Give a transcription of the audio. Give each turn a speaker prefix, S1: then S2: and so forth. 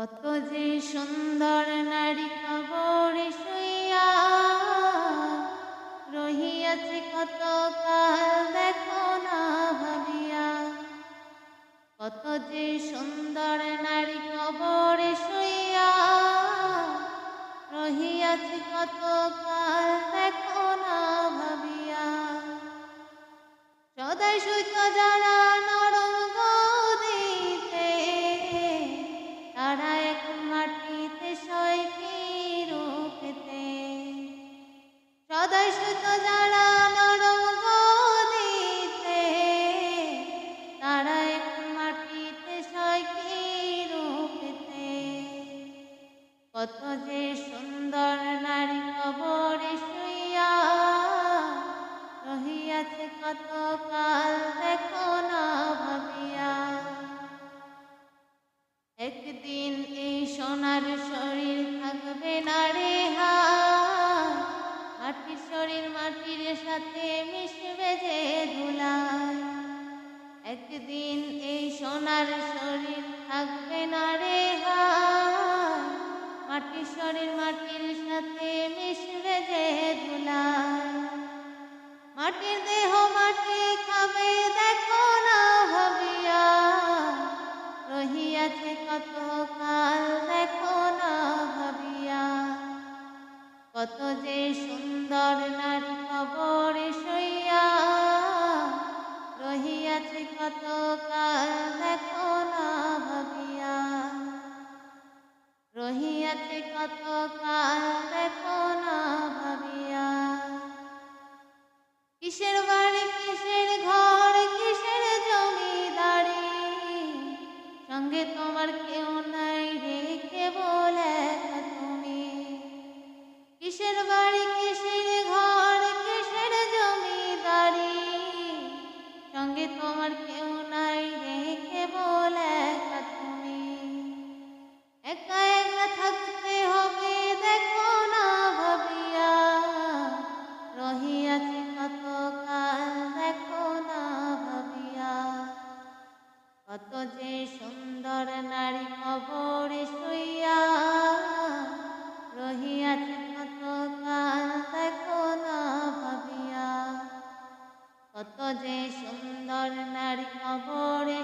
S1: কত যে সুন্দর নারী কবরে শুইয়া রহিয়াছে, কত কাল দেখো না ভাবিয়া। কত যে সুন্দর নারী কবরে শুইয়া রহিয়াছে, কত কাল কত যে সুন্দর নারী কবরে শুইয়া রহিয়াছে কত কাল দেখো না ভাবিয়া। একদিন এই সোনার শরীর থাকবে না রে হা মাটির শরীর মাটির সাথে মিশবে যে ধুলায়। একদিন এই সোনার শরীর থাকবে না রে হা মাটির শরীর মাটির সাথে মিশবে যে সঙ্গে তোমার কেউ নাই রেখে বলে তুমি? কিসের বাড়ি, কিসের ঘর, কিসের জমিদারি? সঙ্গে তোমার কেউ নাই রেখে বলে তুমি? একা একা থাকতে হবে, দেখো না ভাবিয়া। রহিয়াছি কত কাল দেখো না ভাবিয়া। কত কত যে সুন্দর নারী কবরে